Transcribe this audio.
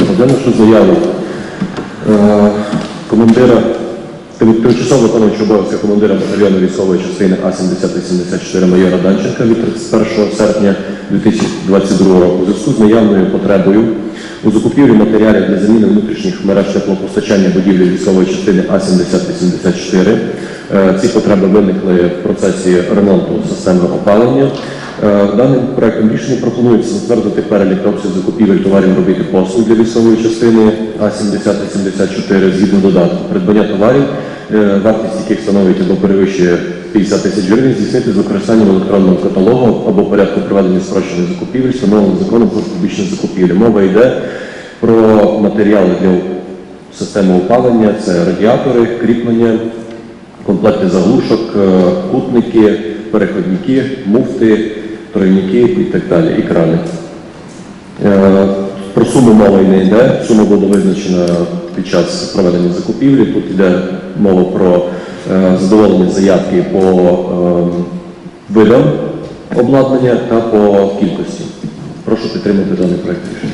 Розглянувши заяву е, командира тим- тимчасово виконуючого обов'язки командира батальйону військової частини А-70-74 майора Данченка від 31 серпня 2022 року у зв'язку з наявною потребою у закупівлі матеріалів для заміни внутрішніх мереж теплопостачання будівлі військової частини А-70-84. Е, Ці потреби виникли в процесі ремонту системи опалення. Е, Даним проектом рішення пропонується затвердити перелік обсяг закупівель товарів робіт і послуг для військової частини А-70-74 згідно додатку. Придбання товарів, е, вартість яких становить або перевищує 50 тисяч гривень, здійснити з використанням електронного каталогу або порядку проведення спрощених закупівель, встановлених законом про публічні закупівлі. Мова йде про матеріали для системи опалення, це радіатори, кріплення, комплекти заглушок, е, кутники, переходники, муфти, тройники і так далі, і крани. Е, Про суму мова й не йде. Сума буде визначена під час проведення закупівлі. Тут йде мова про е, задоволення заявки по е, видам обладнання та по кількості. Прошу підтримати даний проект рішення.